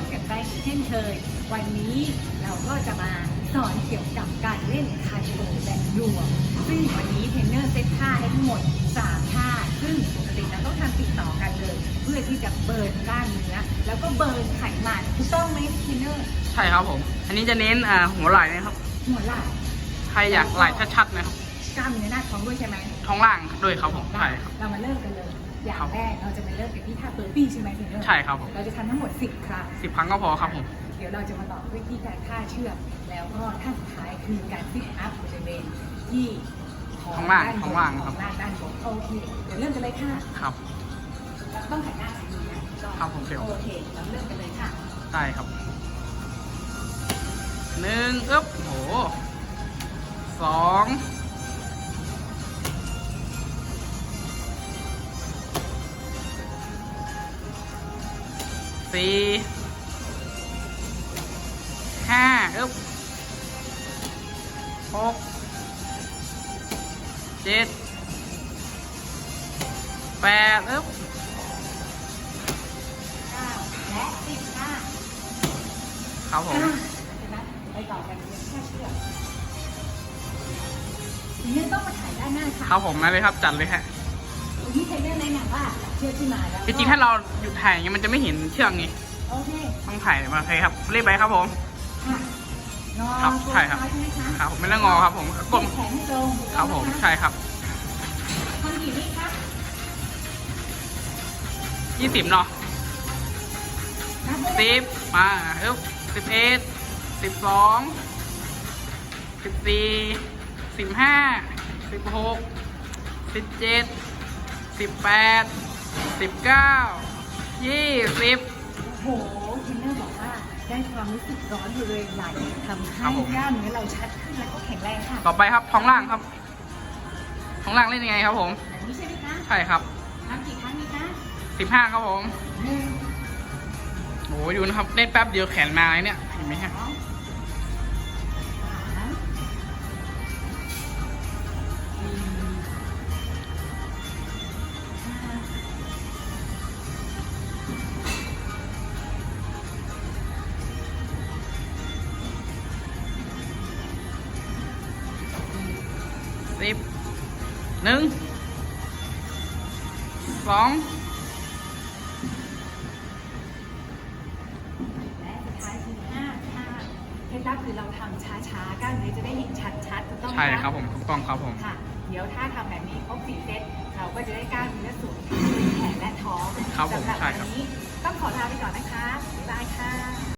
บกับแป้งเช่นเคย วันนี้เราก็จะมาสอนเกี่ยวกับการเล่นคาร์ดิโอแบบรวมซึ่งวันนี้เทรนเนอร์เซตท่าให้ทั้งหมด3ท่าซึ่งปกติเราต้องทำติดต่อกันเลย เพื่อที่จะเบิร์นกล้ามเนื้อแล้วก็เบิร์นไขมันถูกต้องไหมเทรนเนอร์ใช่ครับผม อันนี้จะเน้นอ่าหัวไหล่นะครับ หัวไหล่ใครอยากไหล่ชัดๆนะครับกล้ามเนื้อหน้าท้องด้วยใช่ไหมท้องล่างด้วยครับผมใช่ครับเรามาเริ่มกันเลย อย่างครับแรกเราจะไปเริ่มกันที่ท่าเบอร์ปี้ใช่ไหมเทรนเนอร์ใช่ครับผม เราจะทำทั้งหมด 10 ครั้ง สิบครั้งก็พอครับผม เดี๋ยวเราจะมาต่อด้วยที่การท่าเชือก แล้วก็ท่าสุดท้ายคือการฟิตอัพบริเวณที่ข้างล่างด้นบนข้างล่างขครัอบงล่างด้านบนโอเคเดี๋ยวเริ่มกันเลยค่ะครับต้องหันหน้าทางนี้นะก็ครับผมเดี๋ยว โอเคเราเริ่มกันเลยค่ะได้ครับหนึ่งอึ๊บโหสอง สี่ห้าอึ๊บหกเจ็ดแปดอึ๊บและ10ค่ะครับผมนไหมไปต่อกันเรื่องท่เชือกนี้ต้องมาถ่ายด้านหน้าค่ะครับผมมาเลยครับจัดเลยฮะ ว่าเชือกที่มาแล้วจริงๆถ้าเราหยุดถ่ายอย่างเงี้ยมันจะไม่เห็นเชือกไงโอเคต้องถ่ายมาเลยครับรีบไปครับผมค่ะงอครับใช่ครับตัวซ้ายใช่ไหมคะครับผมไม่ต้องงอครับผมกลมแขนให้ตรงครับผมใช่ครับทำกี่วิคะยี่สิบเนาะนับได้ไหมสิบมาเอ้ยสิบเอ็ดสิบสองสิบสี่สิบห้าสิบหกสิบเจ็ด สิบแปดสิบเก้ายี่สิบโอ้โหเทรนเนอร์บอกว่าได้ความรู้สึกร้อนบริเวณไหล่ทำครัให้บผม กล้ามเนื้อเราชัดขึ้นแล้วก็แข็งแรงค่ะต่อไปครับท้องล่างครับท้องล่างเล่นยังไงครับผม แบบนี้ใช่ไหมคะใช่ครับทำกี่ครั้งดีคะสิบห้าครับผมหนึ่งโอ้ยดูนะครับเล่นแป๊บเดียวแขนมาเลยเนี่ยเห็นไหมฮะสอง สิบหนึ่งสองและสุดท้ายคือห้าห้าเคล็ดลับคือเราทำช้าๆกล้ามเนื้อจะได้เห็นชัดๆถูกต้องไหมใช่ะครับผมถูกต้องครับผม ค่ะเดี๋ยวถ้าทำแบบนี้ครบสี่เซตเราก็จะได้กล้ามเนื้อส่วนที่แขนและท้องครับผมสำหรับใช่วันครับนี้ต้องขอลาไปก่อนนะคะส